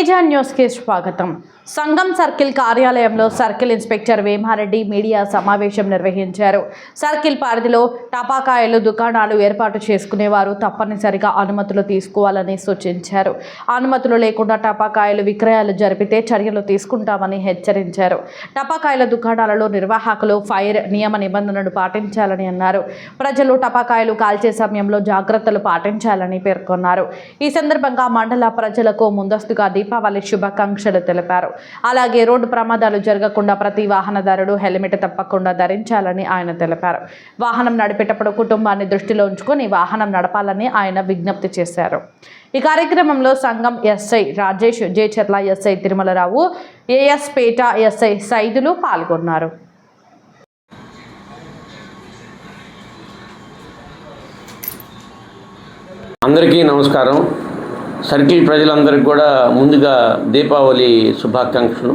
తేజ న్యూస్కి స్వాగతం. సంఘం సర్కిల్ కార్యాలయంలో సర్కిల్ ఇన్స్పెక్టర్ వేమారెడ్డి మీడియా సమావేశం నిర్వహించారు. సర్కిల్ పరిధిలో టపాకాయలు దుకాణాలు ఏర్పాటు చేసుకునేవారు తప్పనిసరిగా అనుమతులు తీసుకోవాలని సూచించారు. అనుమతులు లేకుండా టపాకాయలు విక్రయాలు జరిపితే చర్యలు తీసుకుంటామని హెచ్చరించారు. టపాకాయల దుకాణాలలో నిర్వాహకులు ఫైర్ నియమ నిబంధనలు పాటించాలని అన్నారు. ప్రజలు టపాకాయలు కాల్చే సమయంలో జాగ్రత్తలు పాటించాలని పేర్కొన్నారు. ఈ సందర్భంగా మండల ప్రజలకు ముందస్తుగా దీపావళి శుభాకాంక్షలు తెలిపారు. అలాగే రోడ్డు ప్రమాదాలు జరగకుండా ప్రతి వాహనదారుడు హెల్మెట్ తప్పకుండా ధరించాలని ఆయన తెలిపారు. వాహనం నడిపేటప్పుడు కుటుంబాన్ని దృష్టిలో ఉంచుకొని వాహనం నడపాలని ఆయన విజ్ఞప్తి చేశారు. ఈ కార్యక్రమంలో సంఘం SI Rajesh Jadcherla SI Tirumalarao AS Peta SI Saidulu పాల్గొన్నారు. అందరికీ నమస్కారం. సర్కిల్ ప్రజలందరికీ కూడా ముందుగా దీపావళి శుభాకాంక్షలు.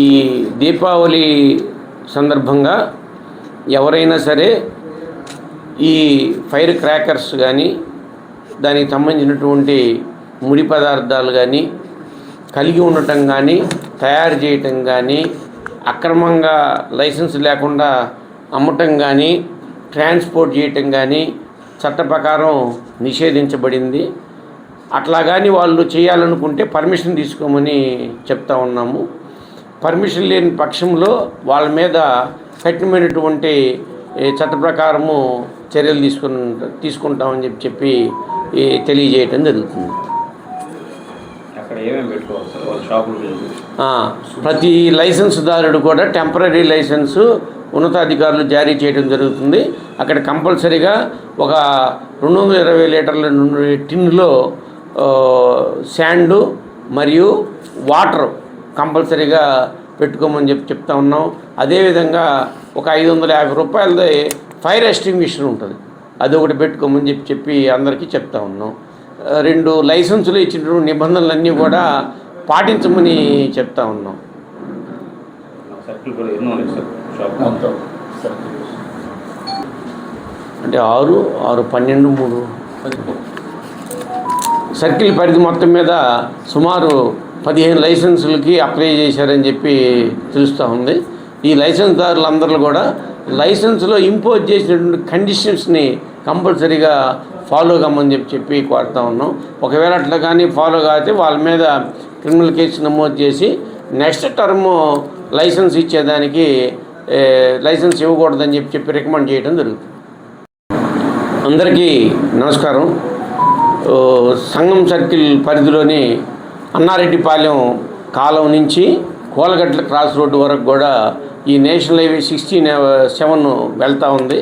ఈ దీపావళి సందర్భంగా ఎవరైనా సరే ఈ ఫైర్ క్రాకర్స్ కానీ దానికి సంబంధించినటువంటి ముడి పదార్థాలు కానీ కలిగి ఉండటం కానీ తయారు చేయటం కానీ అక్రమంగా లైసెన్స్ లేకుండా అమ్మటం కానీ ట్రాన్స్పోర్ట్ చేయటం కానీ చట్ట ప్రకారం నిషేధించబడింది. అట్లా కానీ వాళ్ళు చేయాలనుకుంటే పర్మిషన్ తీసుకోమని చెప్తా ఉన్నాము. పర్మిషన్ లేని పక్షంలో వాళ్ళ మీద కఠినమైనటువంటి చట్ట ప్రకారము చర్యలు తీసుకుని తీసుకుంటామని చెప్పి చెప్పి తెలియజేయటం జరుగుతుంది. ప్రతి లైసెన్స్దారుడు కూడా టెంపరీ లైసెన్సు ఉన్నతాధికారులు జారీ చేయడం జరుగుతుంది. అక్కడ కంపల్సరీగా ఒక రెండు వందల ఇరవై లీటర్ల టిన్నులో ఆ, శాండు మరియు వాటర్ కంపల్సరీగా పెట్టుకోమని చెప్పి చెప్తా ఉన్నాం. అదేవిధంగా ఒక ఐదు వందల యాభై రూపాయలది ఫైర్ ఎస్టింగ్విషర్ ఉంటుంది. అది ఒకటి పెట్టుకోమని చెప్పి చెప్పి అందరికీ చెప్తా ఉన్నాం. రెండు లైసెన్సులు ఇచ్చినటువంటి నిబంధనలన్నీ కూడా పాటించమని చెప్తా ఉన్నాం. అంటే ఆరు ఆరు పన్నెండు మూడు. సర్కిల్ పరిధి మొత్తం మీద సుమారు పదిహేను లైసెన్సులకి అప్లై చేశారని చెప్పి తెలుస్తూ ఉంది. ఈ లైసెన్స్దారులందరూ కూడా లైసెన్స్లో ఇంపోజ్ చేసినటువంటి కండిషన్స్ని కంపల్సరీగా ఫాలో కమ్మని చెప్పి చెప్పి కోరుతా ఉన్నాం. ఒకవేళ అట్లా కానీ ఫాలో కాకపోతే వాళ్ళ మీద క్రిమినల్ కేసు నమోదు చేసి నెక్స్ట్ టర్మ్ లైసెన్స్ ఇచ్చేదానికి లైసెన్స్ ఇవ్వకూడదని చెప్పి చెప్పి రికమెండ్ చేయడం జరుగుతుంది. అందరికీ నమస్కారం. సంఘం సంగం సర్కిల్ పరిధిలోని అన్నారెడ్డిపాలెం కాలం నుంచి కోలగట్ల క్రాస్ రోడ్డు వరకు కూడా ఈ నేషనల్ హైవే సిక్స్టీన్ సెవెన్ వెళ్తూ ఉంది.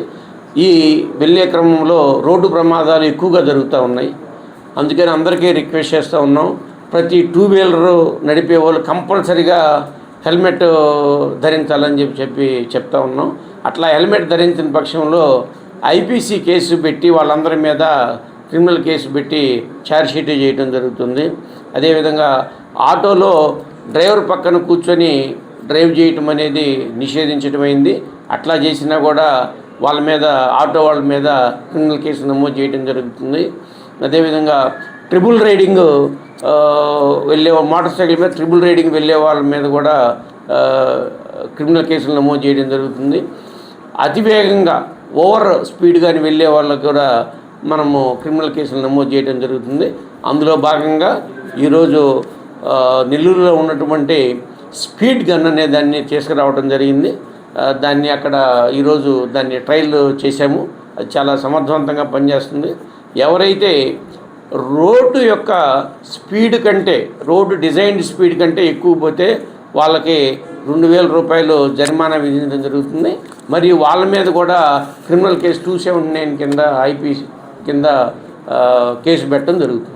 ఈ వెళ్ళే క్రమంలో రోడ్డు ప్రమాదాలు ఎక్కువగా జరుగుతూ ఉన్నాయి. అందుకని అందరికీ రిక్వెస్ట్ చేస్తూ ఉన్నాం. ప్రతి టూ వీలర్ నడిపే వాళ్ళు కంపల్సరీగా హెల్మెట్ ధరించాలని చెప్పి చెప్పి చెప్తా ఉన్నాం. అట్లా హెల్మెట్ ధరించిన పక్షంలో ఐపీసీ కేసు పెట్టి వాళ్ళందరి మీద క్రిమినల్ కేసు పెట్టి ఛార్జ్షీట్ చేయడం జరుగుతుంది. అదేవిధంగా ఆటోలో డ్రైవర్ పక్కన కూర్చొని డ్రైవ్ చేయటం అనేది నిషేధించడమైంది అట్లా చేసినా కూడా వాళ్ళ మీద ఆటో వాళ్ళ మీద క్రిమినల్ కేసు నమోదు చేయడం జరుగుతుంది. అదేవిధంగా ట్రిబుల్ రైడింగ్ వెళ్ళే మోటార్ సైకిల్ మీద ట్రిబుల్ రైడింగ్ వెళ్ళే వాళ్ళ మీద కూడా క్రిమినల్ కేసులు నమోదు చేయడం జరుగుతుంది. అతివేగంగా ఓవర్ స్పీడ్ కానీ వెళ్ళే వాళ్ళకు కూడా మనము క్రిమినల్ కేసులు నమోదు చేయడం జరుగుతుంది. అందులో భాగంగా ఈరోజు నెల్లూరులో ఉన్నటువంటి స్పీడ్ గన్ అనే దాన్ని తీసుకురావడం జరిగింది. దాన్ని అక్కడ ఈరోజు దాన్ని ట్రయల్ చేశాము. అది చాలా సమర్థవంతంగా పనిచేస్తుంది. ఎవరైతే రోడ్డు యొక్క స్పీడ్ కంటే రోడ్డు డిజైన్ స్పీడ్ కంటే ఎక్కువ పోతే వాళ్ళకి రెండు వేల రూపాయలు జరిమానా విధించడం జరుగుతుంది. మరియు వాళ్ళ మీద కూడా criminal case two seventy nine కింద ఐపీసీ కింద కేసు పెట్టడం జరుగుతుంది.